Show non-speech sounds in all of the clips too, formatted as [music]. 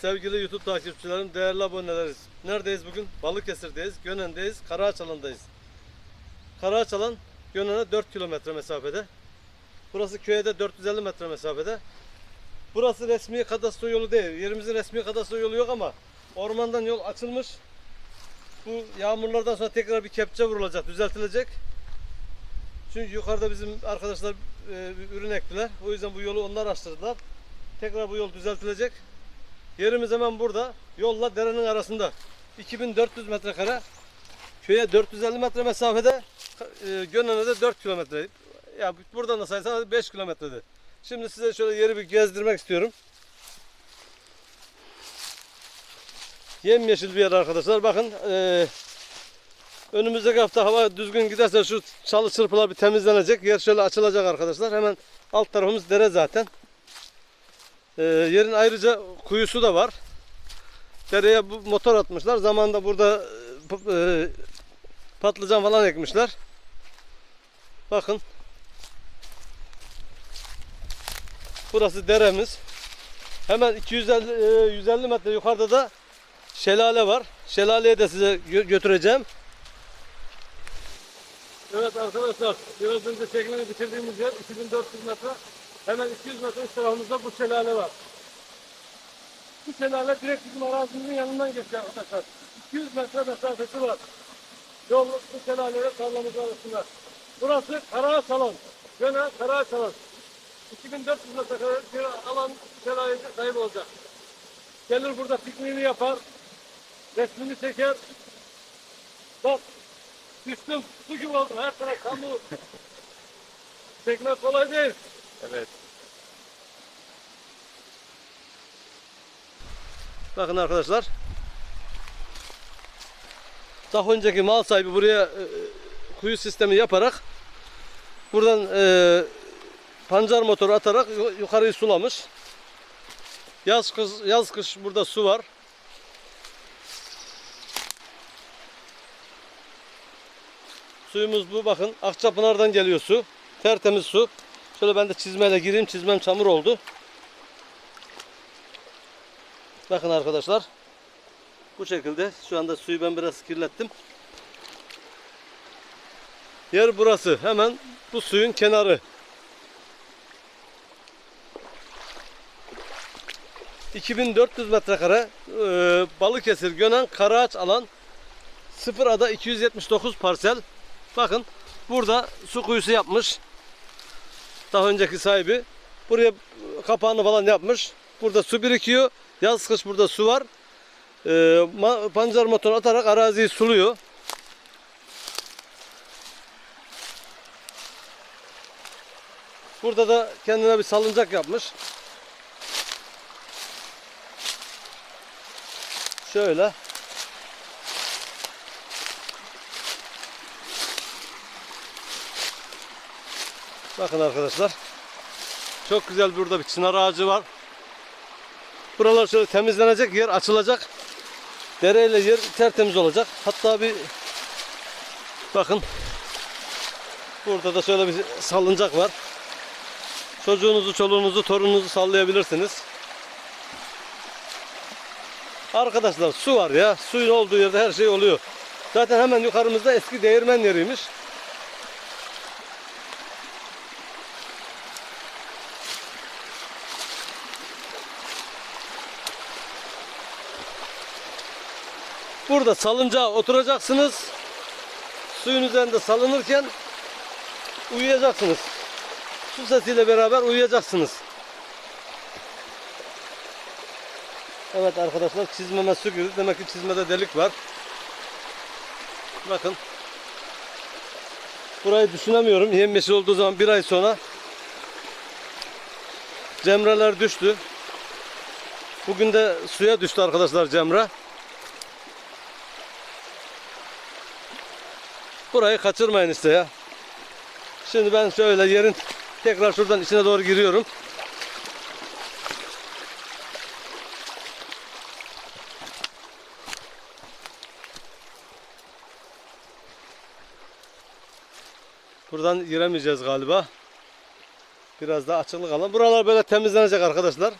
sevgili YouTube takipçilerim, değerli aboneleriz. Neredeyiz bugün? Balıkesir'deyiz, Gönen'deyiz, Karaağaçalan'dayız. Karaağaçalan, Gönen'e 4 kilometre mesafede. Burası köye de 450 metre mesafede. Burası resmi kadastro yolu değil. Yerimizin resmi kadastro yolu yok ama ormandan yol açılmış. Bu yağmurlardan sonra tekrar bir kepçe vurulacak, düzeltilecek. Çünkü yukarıda bizim arkadaşlar e, ürün ektiler. O yüzden bu yolu onlar açtırdılar. Tekrar bu yol düzeltilecek. Yerimiz hemen burada. Yolla derenin arasında. 2400 metrekare. Köye 450 metre mesafede. E, Gönen'e de 4 kilometre. Ya buradan da saysan 5 kilometrede. Şimdi size şöyle yeri bir gezdirmek istiyorum. Yemyeşil bir yer arkadaşlar. Bakın e, önümüzdeki hafta hava düzgün giderse şu çalı çırpılar bir temizlenecek. Yer şöyle açılacak arkadaşlar. Hemen alt tarafımız dere zaten. E, yerin ayrıca kuyusu da var. Dereye bu motor atmışlar. Zamanında burada e, e, patlıcan falan ekmişler. Bakın. Burası deremiz. Hemen 250 e, 150 metre yukarıda da şelale var. Şelaleye de size gö- götüreceğim. Evet arkadaşlar, biraz önce çekimini bitirdiğimiz yer 2400 metre. Hemen 200 metre üst tarafımızda bu şelale var. Bu şelale direkt bizim arazimizin yanından geçiyor arkadaşlar. 200 metre mesafesi var. Yol bu şelaleyle tarlamız arasında. Burası Karaağaç Salon. Gene Karaağaç Salon. 2400 metrekare bir alan şelalede sahip olacak. Gelir burada pikniğini yapar. Resmini çeker. Bak düştüm su gibi oldu. Her taraf kamu. [laughs] Çekmek kolay değil. Evet. Bakın arkadaşlar. Daha önceki mal sahibi buraya e, kuyu sistemi yaparak buradan e, pancar motoru atarak yu- yukarıyı sulamış. Yaz kış, yaz kış burada su var. Suyumuz bu bakın. Akçapınar'dan geliyor su. Tertemiz su. Şöyle ben de çizmeyle gireyim. Çizmem çamur oldu. Bakın arkadaşlar. Bu şekilde. Şu anda suyu ben biraz kirlettim. Yer burası. Hemen bu suyun kenarı. ...2400 metrekare... E, ...Balıkesir, Gönen, Karaağaç alan... ...sıfır ada 279 parsel... ...bakın... ...burada su kuyusu yapmış... ...daha önceki sahibi... ...buraya kapağını falan yapmış... ...burada su birikiyor... Yaz kış burada su var. Ma- pancar motoru atarak araziyi suluyor. Burada da kendine bir salıncak yapmış. Şöyle. Bakın arkadaşlar. Çok güzel burada bir çınar ağacı var. Buralar şöyle temizlenecek, yer açılacak. Dereyle yer tertemiz olacak. Hatta bir bakın burada da şöyle bir salıncak var. Çocuğunuzu, çoluğunuzu, torununuzu sallayabilirsiniz. Arkadaşlar su var ya. Suyun olduğu yerde her şey oluyor. Zaten hemen yukarımızda eski değirmen yeriymiş. Burada salıncağa oturacaksınız. Suyun üzerinde salınırken uyuyacaksınız. Su sesiyle beraber uyuyacaksınız. Evet arkadaşlar çizmeme su girdi. Demek ki çizmede delik var. Bakın. Burayı düşünemiyorum. Yemyeşil olduğu zaman bir ay sonra cemreler düştü. Bugün de suya düştü arkadaşlar cemre. Burayı kaçırmayın işte ya. Şimdi ben şöyle yerin tekrar şuradan içine doğru giriyorum. Buradan giremeyeceğiz galiba. Biraz daha açıklık alan. Buralar böyle temizlenecek arkadaşlar.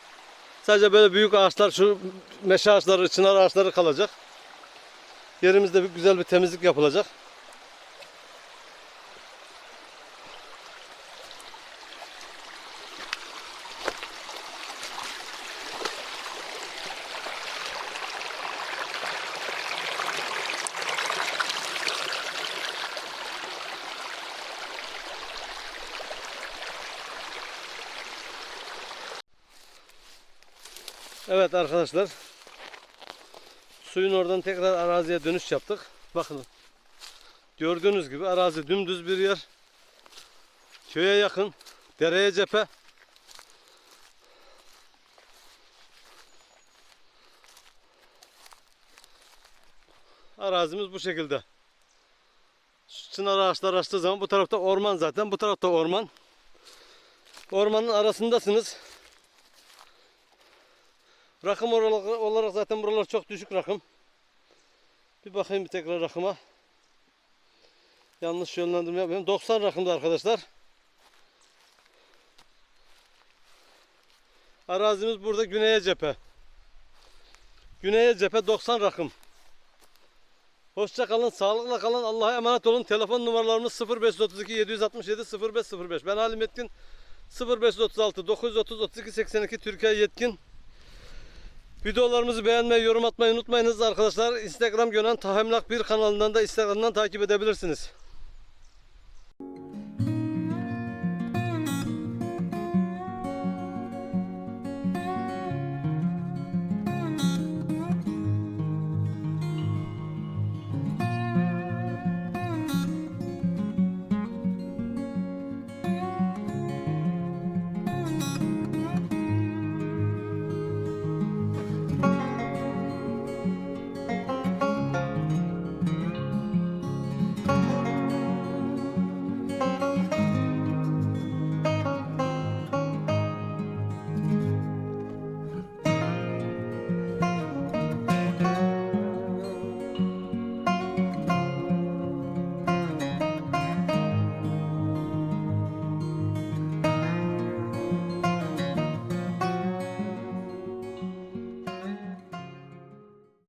Sadece böyle büyük ağaçlar, şu meşe ağaçları, çınar ağaçları kalacak. Yerimizde bir güzel bir temizlik yapılacak. Evet arkadaşlar. Suyun oradan tekrar araziye dönüş yaptık. Bakın. Gördüğünüz gibi arazi dümdüz bir yer. Köye yakın. Dereye cephe. Arazimiz bu şekilde. Çınar ağaçlar açtığı zaman bu tarafta orman zaten. Bu tarafta orman. Ormanın arasındasınız. Rakım olarak, zaten buralar çok düşük rakım. Bir bakayım bir tekrar rakıma. Yanlış yönlendirme yapmayayım. 90 rakımda arkadaşlar. Arazimiz burada güneye cephe. Güneye cephe 90 rakım. Hoşça kalın, sağlıkla kalın. Allah'a emanet olun. Telefon numaralarımız 0532 767 0505. Ben Halim Yetkin 0536 930 32 82 Türkiye Yetkin. Videolarımızı beğenmeyi, yorum atmayı unutmayınız arkadaşlar. Instagram Gönen Tahemlak 1 kanalından da Instagram'dan takip edebilirsiniz.